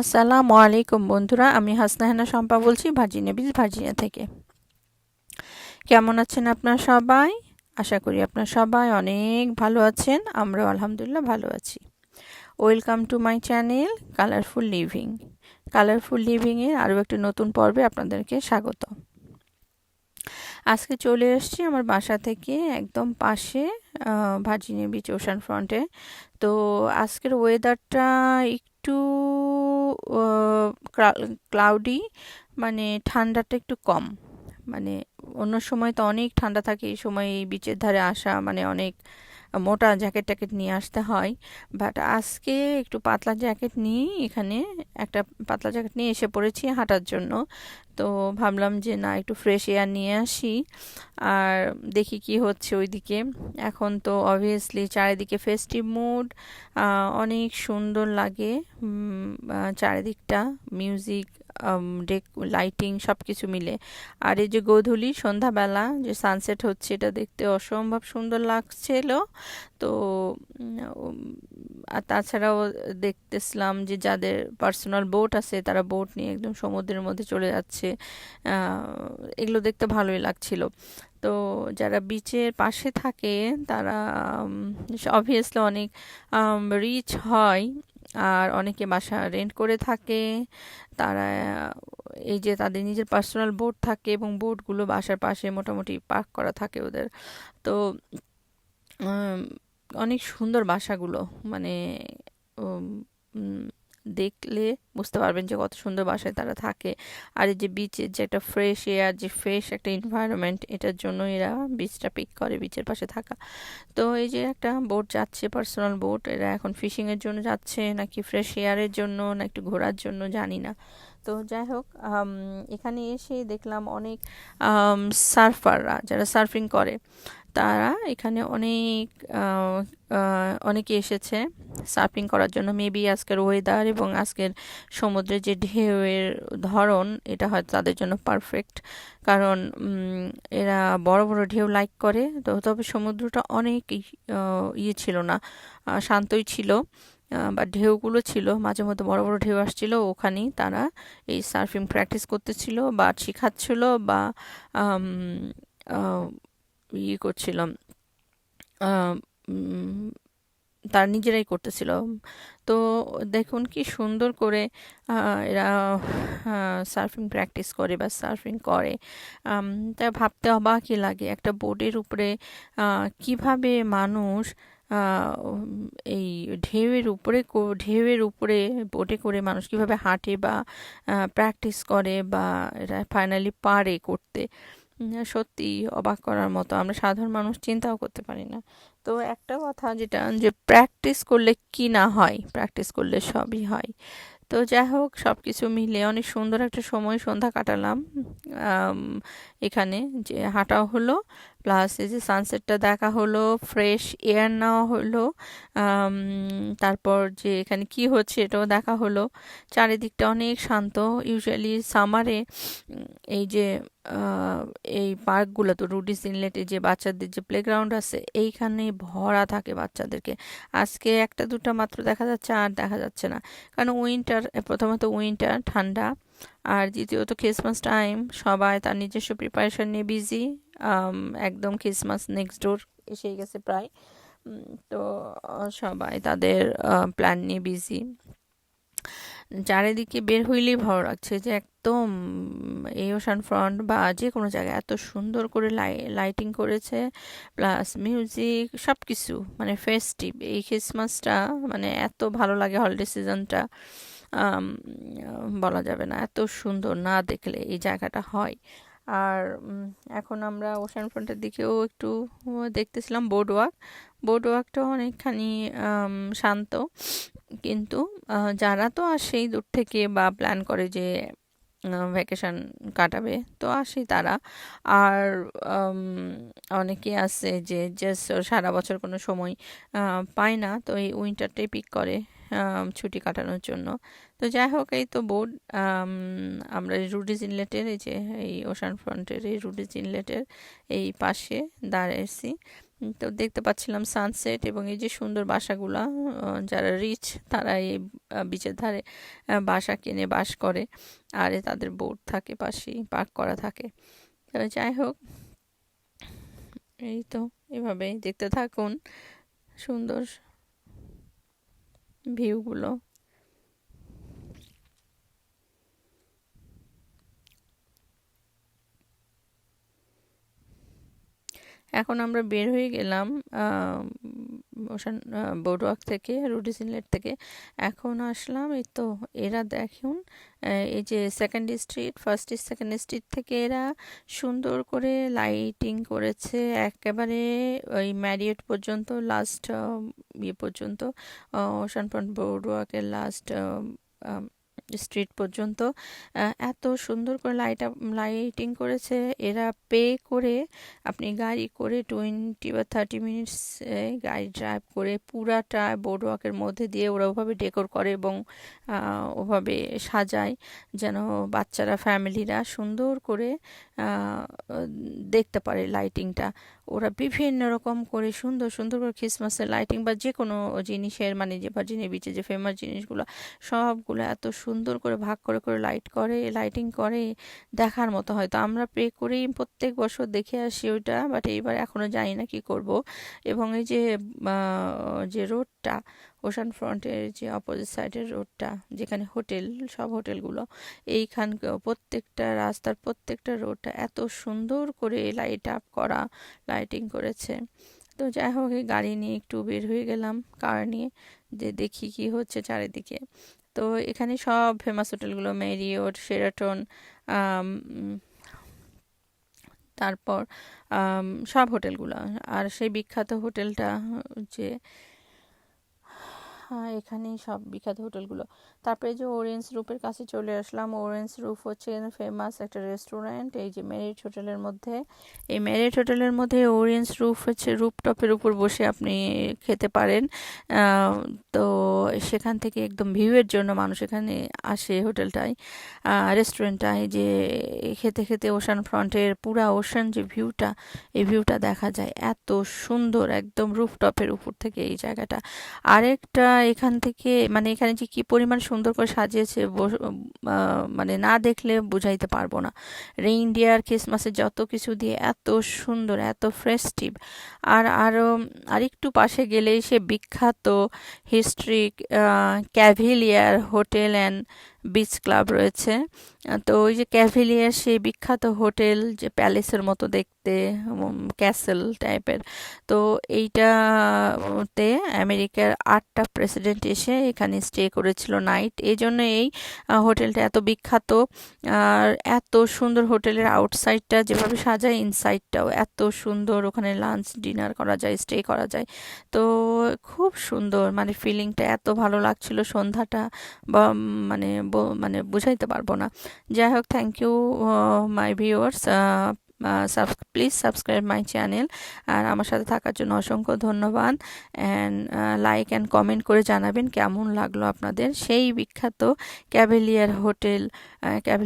আসসালামু আলাইকুম বন্ধুরা, আমি হাসনাহেনা শম্পা বলছি ভার্জিনিয়া বিচ ভার্জিনিয়া থেকে। কেমন আছেন আপনারা সবাই? আশা করি আপনারা সবাই অনেক ভালো আছেন, আমরাও আলহামদুলিল্লাহ ভালো আছি। Welcome to my channel colourful living colourful লিভিংয়ের আরও একটি নতুন পর্বে আপনাদেরকে স্বাগত। আজকে চলে এসছি আমার বাসা থেকে একদম পাশে ভার্জিনিয়া বিচ ওশান ফ্রন্টে তো আজকের ওয়েদারটা একটু ক্লাউডি মানে ঠান্ডাটা একটু কম। মানে অন্য সময় তো অনেক ঠান্ডা থাকে, এই সময় এই বিচের ধারে আসা মানে অনেক মোটা জ্যাকেট ট্যাকেট নিয়ে আসতে হয়। বাট আজকে একটু পাতলা জ্যাকেট নিয়ে এখানে একটা পাতলা জ্যাকেট নিয়ে এসে পড়েছি হাঁটার জন্য। তো ভাবলাম যে না, একটু ফ্রেশ এয়ার নিয়ে আসি। আর দেখি কি হচ্ছে ওইদিকে। এখন তো অবভিয়াসলি চারিদিকে ফেস্টিভ মুড অনেক সুন্দর লাগে। চারিদিকটা মিউজিক ডেক লাইটিং সব কিছু মিলে। আর এই যে গোধূলি, সন্ধ্যাবেলা যে সানসেট হচ্ছে, এটা দেখতে অসম্ভব সুন্দর লাগছিল। তো আর তাছাড়াও দেখতেছিলাম যে যাদের পার্সোনাল বোট আছে, তারা বোট নিয়ে একদম সমুদ্রের মধ্যে চলে যাচ্ছে। এগুলো দেখতে ভালোই লাগছিল। তো যারা বিচের পাশে থাকে, তারা অবভিয়াসলি অনেক রিচ হয়। আর অনেকে বাসা রেন্ট করে থাকে। তারা, এই যে তাদের নিজের পার্সোনাল বোট থাকে এবং বোটগুলো বাসার পাশে মোটামুটি পার্ক করা থাকে ওদের। তো অনেক সুন্দর বাসাগুলো। মানে দেখলে বুঝতে পারবেন যে কত সুন্দর বাসায় তারা থাকে। আর এই যে বিচের যে একটা ফ্রেশ এয়ার যে ফ্রেশ একটা এনভায়রনমেন্ট এটার জন্য এরা বিচটা পিক করে বিচের পাশে থাকা। তো এই যে একটা বোট যাচ্ছে পার্সোনাল বোট এরা এখন ফিশিংয়ের জন্য যাচ্ছে, নাকি ফ্রেশ এয়ারের জন্য না একটু ঘোরার জন্য, জানি না। তো যাই হোক এখানে এসে দেখলাম অনেক সার্ফাররা যারা সার্ফিং করে। তারা এখানে অনেক অনেকে এসেছে সার্ফিং করার জন্য। মেবি আজকের ওয়েদার এবং আজকের সমুদ্রের যে ঢেউয়ের ধরন, এটা হয়তো তাদের জন্য পারফেক্ট কারণ এরা বড় বড় ঢেউ লাইক করে, তো তবে সমুদ্রটা অনেক ইয়ে ছিল না শান্তই ছিল বা ঢেউগুলো ছিল। মাঝে মধ্যে বড় বড় ঢেউ আসছিল, ওখানেই তারা এই সার্ফিং প্র্যাকটিস করতেছিল বা শেখাচ্ছিল বা ইয়ে করছিলাম। তার নিজেরাই করতেছিল। তো দেখুন কি সুন্দর করে এরা সার্ফিং প্র্যাকটিস করে বা সার্ফিং করে। তা ভাবতে অবাকই লাগে একটা বোর্ডের উপরে কীভাবে মানুষ এই ঢেউয়ের উপরে ঢেউয়ের উপরে বোটে করে মানুষ কীভাবে হাঁটে বা প্র্যাকটিস করে বা এরা ফাইনালি পারে করতে। সত্যি অবাক করার মতো। আমরা সাধারণ মানুষ চিন্তাও করতে পারি না। তো একটা কথা যেটা, যে প্র্যাকটিস করলে কি না হয়? প্র্যাকটিস করলে সবই হয়। তো যাই হোক সব কিছু মিলে অনেক সুন্দর একটা সময় সন্ধ্যা কাটালাম। এখানে যে হাঁটাও হলো। প্লাস এই যে সানসেটটা দেখা হলো ফ্রেশ এয়ার নেওয়া হলো তারপর যে এখানে কি হচ্ছে এটাও দেখা হলো। চারিদিকটা অনেক শান্ত। ইউজুয়ালি সামারে এই যে এই পার্কগুলো তো রুডিস ইনলেটে যে বাচ্চাদের যে প্লেগ্রাউন্ড আছে, এইখানে ভরা থাকে বাচ্চাদেরকে। আজকে একটা, দুটো মাত্র দেখা যাচ্ছে, আর দেখা যাচ্ছে না। কারণ উইন্টার প্রথমত উইন্টার ঠান্ডা। আর দ্বিতীয়ত ক্রিসমাস টাইম সবাই তার নিজস্ব প্রিপারেশন নিয়ে বিজি একদম ক্রিসমাস নেক্সট ডোর এসেই গেছে প্রায়। তো সবাই তাদের প্ল্যান নিয়ে বিজি চারিদিকে বের হইলেই ভালো লাগছে যে একদম, এই ওশান ফ্রন্ট বা যে কোনো জায়গায় এত সুন্দর করে লাইটিং করেছে প্লাস মিউজিক সব কিছু মানে ফেস্টিভ এই ক্রিসমাসটা মানে এত ভালো লাগে হলিডে সিজনটা বলা যাবে না, এত সুন্দর না দেখলে এই জায়গাটা হয়। আর এখন আমরা ওশান ফ্রন্টের দিকেও একটু দেখতেছিলাম বোর্ড ওয়াক বোর্ড ওয়াকটাও অনেকখানি শান্ত। কিন্তু যারা তো আসেই দূর থেকে বা প্ল্যান করে যে ভ্যাকেশন কাটাবে, তো আসি তারা। আর অনেকে আছে যে জাস্ট সারা বছর কোনো সময় পায় না, তো এই উইন্টারটাই পিক করে ছুটি কাটানোর জন্য। তো যাই হোক, এই তো বোর্ড আমরা রুডিজ ইনলেটের এই যে, এই ওশান ফ্রন্টের এই রুডিজ ইনলেটের এই পাশে দাঁড়িয়েছি তো দেখতে পাচ্ছিলাম সানসেট এবং এই যে সুন্দর বাসাগুলা যারা রিচ তারা এই বিচের ধারে বাসা কিনে বাস করে, আর তাদের বোর্ড থাকে পাশেই পার্ক করা থাকে। তো যাই হোক, এই তো এভাবেই দেখতে থাকুন সুন্দর ভিউগুলো এখন আমরা বের হয়ে গেলাম ওশান বোর্ডওয়াক থেকে রুডিস ইনলেট থেকে। এখন আসলাম এই তো, এরা দেখুন এই যে second street first second street থেকে এরা সুন্দর করে লাইটিং করেছে, একেবারে ওই ম্যারিয়েট পর্যন্ত লাস্ট ইয়ে পর্যন্ত ওশান ফ্রন্ট বোর্ডওয়াকের লাস্ট স্ট্রিট পর্যন্ত এত সুন্দর করে লাইট লাইটিং করেছে। এরা পে করে আপনি গাড়ি করে টোয়েন্টি বা থার্টি মিনিটস গাড়ি ড্রাইভ করে পুরাটা বোর্ডওয়াকের মধ্যে দিয়ে ওরা ওভাবে ডেকোর করে এবং ওভাবে সাজায় যেন বাচ্চারা ফ্যামিলিরা সুন্দর করে দেখতে পারে লাইটিংটা ওরা বিভিন্ন রকম করে সুন্দর সুন্দর করে ক্রিসমাসের লাইটিং বা যে কোনো জিনিসের মানে যে ভার্জিনের বিচে যে ফেমাস জিনিসগুলো, সবগুলো এত সুন্দর করে ভাগ করে করে লাইট করে লাইটিং করে দেখার মতো হয়তো আমরা প্রে করেই প্রত্যেক বছর দেখে আসি ওইটা বাট এইবার এখনও জানি না কি করব। এবং এই যে যে রোডটা ওশান ফ্রন্টের যে অপোজিট সাইডের রোডটা যেখানে হোটেল সব হোটেলগুলো এইখান প্রত্যেকটা রাস্তার প্রত্যেকটা রোডটা এত সুন্দর করে লাইট আপ করা লাইটিং করেছে। তো যাই হোক গাড়ি নিয়ে একটু বের হয়ে গেলাম কার নিয়ে যে দেখি কি হচ্ছে চারিদিকে। তো এখানে সব ফেমাস হোটেলগুলো মেরিওট শেরাটন আম, তারপর সব হোটেলগুলো আর সেই বিখ্যাত হোটেলটা যে এখানেই সব বিখ্যাত হোটেলগুলো। তারপরে যে ওরেঞ্জ রুপের কাছে চলে আসলাম। ওরেঞ্জ রুপ হচ্ছে ফেমাস একটা রেস্টুরেন্ট এই যে মেরিট হোটেলের মধ্যে। এই মেরিট হোটেলের মধ্যে ওরেঞ্জ রুফ হচ্ছে রুপটপের উপর বসে আপনি খেতে পারেন। তো সেখান থেকে একদম ভিউয়ের জন্য মানুষ এখানে আসে হোটেলটায়। রেস্টুরেন্টটায় যে খেতে খেতে ওশান ফ্রন্টের পুরা ওশান যে ভিউটা এই ভিউটা দেখা যায়। এত সুন্দর, একদম রুফটপের উপর থেকে এই জায়গাটা। আরেকটা এখান থেকে মানে এখানে যে কি পরিমাণ সুন্দর করে সাজিয়েছে মানে না দেখলে বুঝাইতে পারব না। রেইনডিয়ার ক্রিসমাসের যত কিছু দিয়ে এত সুন্দর, এত ফ্রেস্টিভ আর আরও আরেকটু পাশে গেলেই সে বিখ্যাত historic Cavalier hotel and beach club রয়েছে। তো ওই যে ক্যাভিলিয়ার সেই বিখ্যাত হোটেল যে প্যালেসের মতো দেখতে ক্যাসেল টাইপের তো এইটাতে আমেরিকার আটটা প্রেসিডেন্ট এসে এখানে স্টে করেছিল নাইট এই জন্য এই হোটেলটা এত বিখ্যাত। আর এত সুন্দর হোটেলের আউটসাইডটা যেভাবে সাজায় ইনসাইডটাও এত সুন্দর। ওখানে লাঞ্চ ডিনার করা যায় স্টে করা যায়। তো খুব সুন্দর মানে ফিলিংটা এত ভালো লাগছিল সন্ধ্যাটা। বা মানে মানে বুঝাইতে পারব না। যাই হোক thank you my viewers please subscribe my channel আর আমার সাথে থাকার জন্য অসংখ্য ধন্যবাদ। অ্যান্ড লাইক অ্যান্ড কমেন্ট করে জানাবেন কেমন লাগল আপনাদের। সেই বিখ্যাত ক্যাভেলিয়ার হোটেল